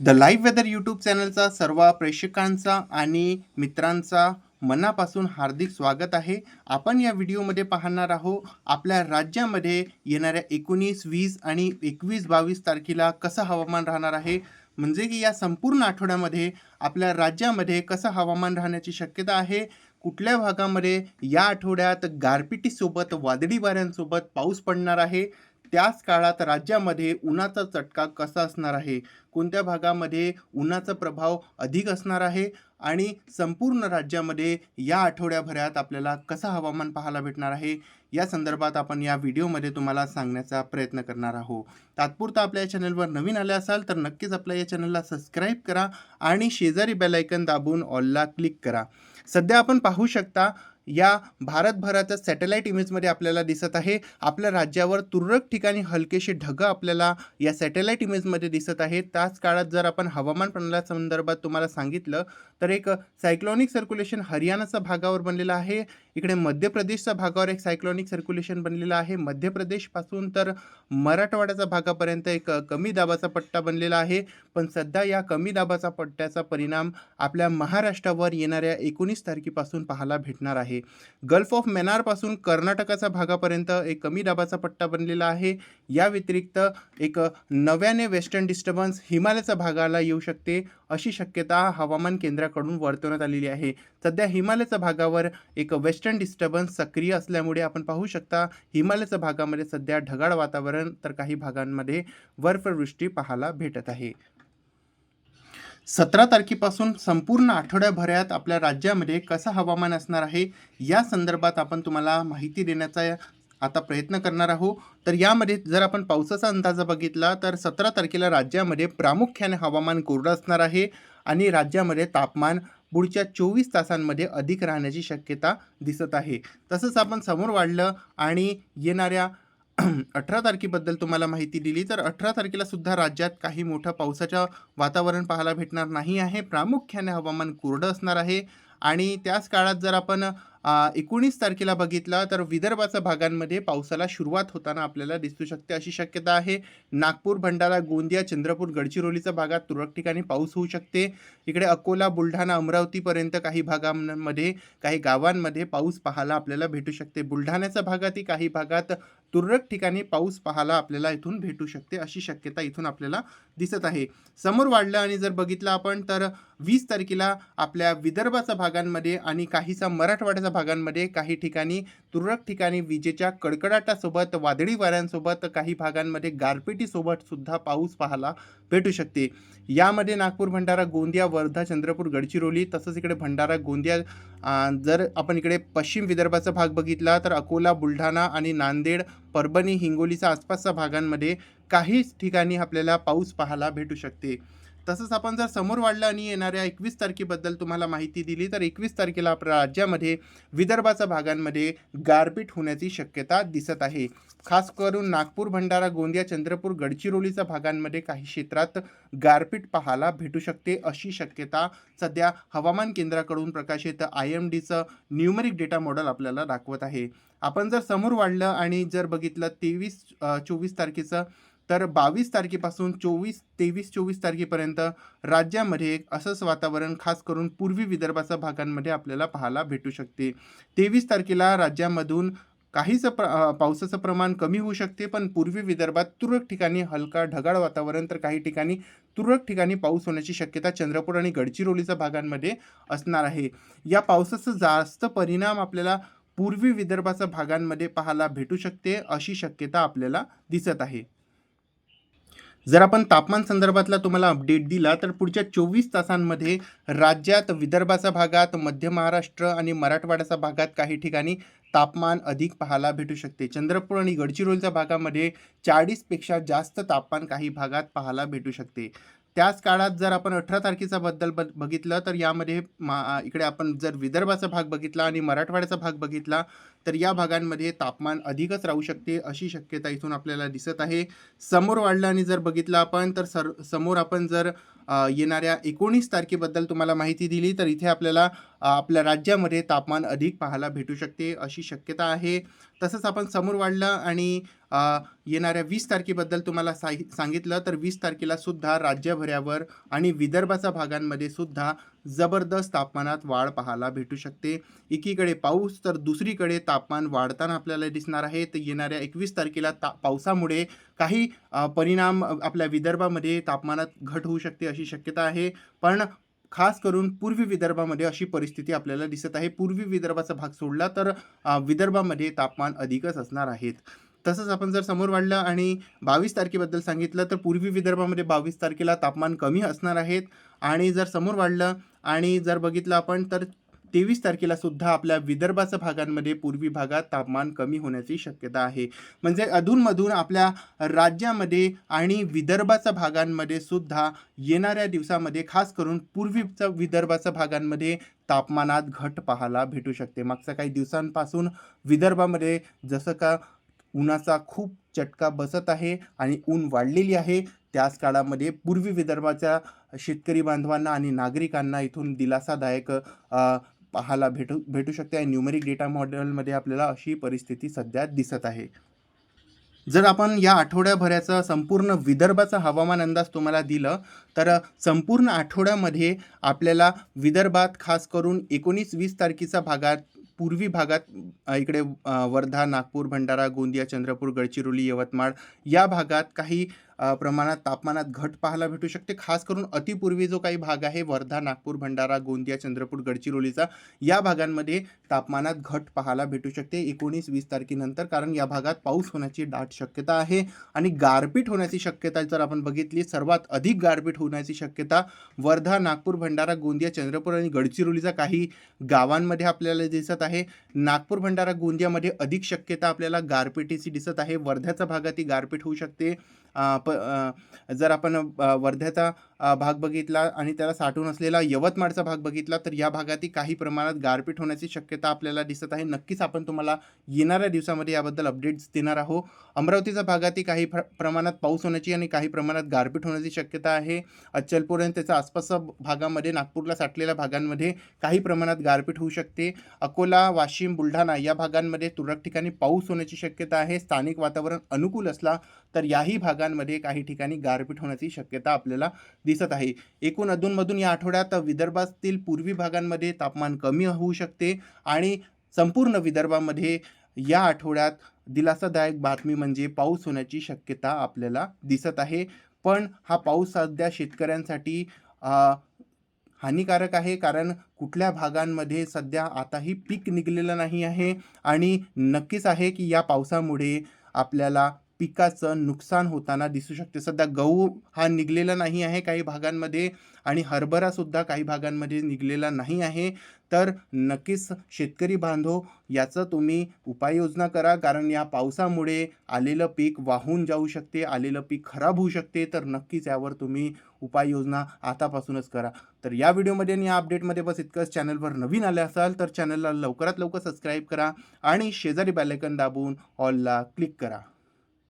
The live weather YouTube चॅनलचा सर्व प्रेक्षकांचा आणि मित्रांचा मनापासून हार्दिक स्वागत आहे. आपण या व्हिडिओमध्ये पाहणार आहोत आपल्या राज्यामध्ये येणाऱ्या एकोणीस वीस आणि एकवीस बावीस तारखेला कसं हवामान राहणार आहे. म्हणजे की या संपूर्ण आठवड्यामध्ये आपल्या राज्यामध्ये कसं हवामान राहण्याची शक्यता आहे. कुठल्या भागामध्ये या आठवड्यात गारपिटीसोबत वादळी वाऱ्यांसोबत पाऊस पडणार आहे. त्याच काळात राज्यामध्ये उन्हाचा चटका कसा असणार आहे? कोणत्या भागामध्ये उन्हाचा प्रभाव अधिक असणार आहे? आणि संपूर्ण राज्यामध्ये या आठवड्याभरात आपल्याला कसा हवामान पाहायला भेटणार आहे? या संदर्भात आपण या व्हिडिओमध्ये तुम्हाला सांगण्याचा प्रयत्न करणार आहोत. तात्पुरता आपल्या या चॅनलवर नवीन आले असाल तर नक्कीच आपल्या या चॅनलला सबस्क्राईब करा आणि शेजारी बेलायकन दाबून ऑलला क्लिक करा. सध्या आपण पाहू शकता या भारतभराच्या सॅटेलाईट इमेजमध्ये आपल्याला दिसत आहे. आपल्या राज्यावर तुरळक ठिकाणी हलकेसे ढगं आपल्याला या सॅटेलाईट इमेजमध्ये दिसत आहे त्याच काळात जर आपण हवामान प्रणालासंदर्भात तुम्हाला सांगितलं तर एक सायक्लॉनिक सर्क्युलेशन हरियाणाचा भागावर बनलेला आहे. इकडे मध्य प्रदेशच्या भागावर एक सायक्लॉनिक सर्क्युलेशन बनलेलं आहे. मध्य प्रदेशपासून तर मराठवाड्याच्या भागापर्यंत एक कमी दाबाचा पट्टा बनलेला आहे. पण सध्या या कमी दाबाचा पट्ट्याचा परिणाम आपल्या महाराष्ट्रावर येणाऱ्या एकोणीस तारखेपासून पाहायला भेटणार आहे. गल्फ ऑफ मेनारपासून कर्नाटकाच्या भागापर्यंत एक कमी दाबाचा पट्टा बनलेला आहे. या व्यतिरिक्त एक नव्याने वेस्टर्न डिस्टर्बन्स हिमालयाच्या भागाला येऊ शकते अशी शक्यता हवामान केंद्राकडून वर्तवण्यात आलेली आहे. सध्या हिमालयाच्या भागावर एक वेस्टर्न डिस्टर्बन्स सक्रिय असल्यामुळे आपण पाहू शकता हिमालयाच्या भागामध्ये सध्या ढगाळ वातावरण तर काही भागांमध्ये बर्फवृष्टी पाहायला भेटत आहे. सतरा तारखेपासून संपूर्ण आठवड्याभरात आपल्या राज्यामध्ये कसं हवामान असणार आहे? या संदर्भात आपण तुम्हाला माहिती देण्याचा आता प्रयत्न करणार आहोत. तर यामध्ये जर आपण पावसाचा अंदाज बघितला तर सतरा तारखेला राज्यामध्ये प्रामुख्याने हवामान कोरडं असणार आहे आणि राज्यामध्ये तापमान पुढच्या चोवीस तासांमध्ये अधिक राहण्याची शक्यता दिसत आहे. तसंच आपण समोर वाढलं आणि येणाऱ्या अठरा तारखेबद्दल तुम्हाला माहिती दिली तर अठरा तारखेला सुद्धा राज्यात काही मोठं पावसाचं वातावरण पाहायला भेटणार नाही आहे. प्रामुख्याने हवामान कोरडं असणार आहे. आणि त्याच काळात जर आपण एकोणीस तारखेला बघितला तर विदर्भाच्या भागांमध्ये पावसाला सुरुवात होताना आपल्याला दिसू शकते अशी शक्यता आहे. नागपूर भंडारा गोंदिया चंद्रपूर गडचिरोलीच्या भागात तुरळक ठिकाणी पाऊस होऊ शकते. इकडे अकोला बुलढाणा अमरावतीपर्यंत काही भागांमध्ये काही गावांमध्ये पाऊस पाहायला आपल्याला भेटू शकते. बुलढाण्याच्या भागातही काही भागात तुरळक ठिकाणी पाऊस पाहायला आपल्याला इथून भेटू शकते अशी शक्यता इथून आपल्याला दिसत आहे. समोर वाढलं आणि जर बघितलं आपण तर वीस तारखेला आपल्या विदर्भाच्या भागांमध्ये आणि काहीसा मराठवाड्याच्या भागांमध्ये काही ठिकाणी तुरळक ठिकाणी विजेच्या कडकडाटासोबत वादळी वाऱ्यांसोबत काही भागांमध्ये गारपिटीसोबत सुद्धा पाऊस पाहायला भेटू शकते. यामध्ये नागपूर भंडारा गोंदिया वर्धा चंद्रपूर गडचिरोली तसंच इकडे भंडारा गोंदिया जर आपण इकडे पश्चिम विदर्भाचा भाग बघितला तर अकोला बुलढाणा आणि नांदेड परभणी हिंगोलीच्या आसपासच्या भागांमध्ये काही ठिकाणी आपल्याला पाऊस पाहायला भेटू शकते. तसंच आपण जर समोर वाढलं आणि येणाऱ्या एकवीस तारखेबद्दल तुम्हाला माहिती दिली तर एकवीस तारखेला आपल्या राज्यामध्ये विदर्भाच्या भागांमध्ये गारपीट होण्याची शक्यता दिसत आहे. खास करून नागपूर भंडारा गोंदिया चंद्रपूर गडचिरोलीच्या भागांमध्ये काही क्षेत्रात गारपीट पाहायला भेटू शकते अशी शक्यता सध्या हवामान केंद्राकडून प्रकाशित आय एम डीचं न्यूमरिक डेटा मॉडेल आपल्याला दाखवत आहे. आपण जर समोर वाढलं आणि जर बघितलं तेवीस चोवीस तारखेचं तर बावीस तारखेपासून चोवीस तेवीस चोवीस तारखेपर्यंत राज्यामध्ये एक असंच वातावरण खास करून पूर्वी विदर्भाच्या भागांमध्ये आपल्याला पाहायला भेटू शकते. तेवीस तारखेला राज्यामधून काहीच प्र पावसाचं प्रमाण कमी होऊ शकते पण पूर्वी विदर्भात तुरळक ठिकाणी हलका ढगाळ वातावरण तर काही ठिकाणी तुरळक ठिकाणी पाऊस होण्याची शक्यता चंद्रपूर आणि गडचिरोलीच्या भागांमध्ये असणार आहे. या पावसाचा जास्त परिणाम आपल्याला पूर्वी विदर्भाच्या भागांमध्ये पाहायला भेटू शकते अशी शक्यता आपल्याला दिसत आहे. जर आपण तापमान संदर्भातला तुम्हाला अपडेट दिला तर पुढच्या चोवीस तासांमध्ये राज्यात विदर्भाच्या भागात मध्य महाराष्ट्र आणि मराठवाड्याच्या भागात काही ठिकाणी तापमान अधिक पाहायला भेटू शकते. चंद्रपूर आणि गडचिरोलीच्या भागामध्ये चाळीसपेक्षा जास्त तापमान काही भागात पाहायला भेटू शकते. त्याच काळात जर आपण अठरा तारखेचा बद्दल ब बघितलं तर यामध्ये मा इकडे आपण जर विदर्भाचा भाग बघितला आणि मराठवाड्याचा भाग बघितला तर या भागांमध्ये तापमान अधिकच राहू शकते अशी शक्यता इथून आपल्याला दिसत आहे. समोर वाढलं आणि जर बघितलं आपण तर सर समोर आपण जर येणाऱ्या एकोणीस तारखेबद्दल तुम्हाला माहिती दिली तर इथे आपल्याला आपल्या राज्यामध्ये तापमान अधिक पाहायला भेटू शकते अशी शक्यता आहे. तसंच आपण समोर वाढलं आणि येणाऱ्या वीस तारखेबद्दल तुम्हाला साहि सांगितलं तर वीस तारखेला सुद्धा राज्यभरावर आणि विदर्भाच्या भागांमध्ये सुद्धा जबरदस्त तापमानात वाढ पाहायला भेटू शकते. एकीकडे पाऊस तर दुसरीकडे तापमान वाढताना आपल्याला दिसणार आहे. तर येणाऱ्या एकवीस तारखेला ता पावसामुळे काही परिणाम आपल्या विदर्भामध्ये तापमानात घट होऊ शकते अशी शक्यता आहे. पण खास करून पूर्वी विदर्भामध्ये अशी परिस्थिती आपल्याला दिसत आहे. पूर्वी विदर्भाचा भाग सोडला तर विदर्भामध्ये तापमान अधिकच असणार आहेत. तसंच आपण जर समोर वाढलं आणि बावीस तारखेबद्दल सांगितलं तर पूर्वी विदर्भामध्ये बावीस तारखेला तापमान कमी असणार आहेत आणि जर समोर वाढलं आणि जर बघितलं आपण तर तेवीस तारखेला सुद्धा आपल्या विदर्भाच्या भागांमध्ये पूर्वी भागात तापमान कमी होण्याची शक्यता आहे. म्हणजे अधूनमधून आपल्या राज्यामध्ये आणि विदर्भाच्या भागांमध्ये सुद्धा येणाऱ्या दिवसामध्ये खास करून पूर्वीच्या विदर्भाच्या भागांमध्ये तापमानात घट पाहायला भेटू शकते. मागच्या काही दिवसांपासून विदर्भामध्ये जसं का उन्हाचा खूप चटका बसत आहे आणि ऊन वाढलेली आहे त्याच काळामध्ये पूर्वी विदर्भाच्या शेतकरी बांधवांना आणि नागरिकांना इथून दिलासादायक पाहायला भेटू भेटू शकते. आणि न्यूमेरिक डेटा मॉडेलमध्ये आपल्याला अशी परिस्थिती सध्या दिसत आहे. जर आपण या आठवड्याभराचा संपूर्ण विदर्भाचा हवामान अंदाज तुम्हाला दिलं तर संपूर्ण आठवड्यामध्ये आपल्याला विदर्भात खास करून एकोणीस वीस तारखेचा भागात पूर्वी भागात इकडे वर्धा नागपूर भंडारा गोंदिया चंद्रपूर गडचिरोली यवतमाळ या भागात काही प्रमाणात तापमानात घट पाहायला भेटू शकते. खास करून अतिपूर्वी जो काही भाग आहे वर्धा नागपूर भंडारा गोंदिया चंद्रपूर गडचिरोलीचा या भागांमध्ये तापमानात घट पाहायला भेटू शकते. एकोणीस वीस तारखेनंतर कारण या भागात पाऊस होण्याची दाट शक्यता आहे आणि गारपीट होण्याची शक्यता जर आपण बघितली सर्वात अधिक गारपीट होण्याची शक्यता वर्धा नागपूर भंडारा गोंदिया चंद्रपूर आणि गडचिरोलीचा काही गावांमध्ये आपल्याला दिसत आहे. नागपूर भंडारा गोंदियामध्ये अधिक शक्यता आपल्याला गारपिटीची दिसत आहे. वर्ध्याच्या भागातही गारपीट होऊ शकते. प जर आपण वर्ध्याचा भाग बघितला आणि त्याला साठून असलेला यवतमाळचा भाग बघितला तर या भागातही काही प्रमाणात गारपीट होण्याची शक्यता आपल्याला दिसत आहे. नक्कीच आपण तुम्हाला येणाऱ्या दिवसामध्ये याबद्दल अपडेट्स देणार आहोत. अमरावतीच्या भागातही काही प्र प्रमाणात पाऊस होण्याची आणि काही प्रमाणात गारपीट होण्याची शक्यता आहे. अचलपूर आणि त्याच्या आसपासच्या भागामध्ये नागपूरला साठलेल्या भागांमध्ये काही प्रमाणात गारपीट होऊ शकते. अकोला वाशिम बुलढाणा या भागांमध्ये तुरळक ठिकाणी पाऊस होण्याची शक्यता आहे. स्थानिक वातावरण अनुकूल असला तर याही भागात भागांमध्ये काही ठिकाणी गारपीट होण्याची शक्यता आपल्याला दिसत आहे. एकूण अधूनमधून या आठवड्यात विदर्भातील पूर्वी भागांमध्ये तापमान कमी होऊ शकते आणि संपूर्ण विदर्भामध्ये या आठवड्यात दिलासादायक बातमी म्हणजे पाऊस होण्याची शक्यता आपल्याला दिसत आहे. पण हा पाऊस सध्या शेतकऱ्यांसाठी हानिकारक आहे कारण कुठल्या भागांमध्ये सध्या आताही पीक निघलेलं नाही आहे आणि नक्कीच आहे की या पावसामुळे आपल्याला पिकाचं नुकसान होताना दिसू शकते. सध्या गहू हा निघलेला नाही आहे काही भागांमध्ये आणि हरभरासुद्धा काही भागांमध्ये निघलेला नाही आहे. तर नक्कीच शेतकरी बांधव याचं तुम्ही उपाययोजना करा. कारण या पावसामुळे आलेलं पीक वाहून जाऊ शकते आलेलं पीक खराब होऊ शकते. तर नक्कीच यावर तुम्ही उपाययोजना आतापासूनच करा. तर या व्हिडिओमध्ये आणि या अपडेटमध्ये बस इतकंच. चॅनलवर नवीन आले असाल तर चॅनलला लवकरात लवकर सबस्क्राईब करा आणि शेजारी बॅलेकन दाबून ऑलला क्लिक करा.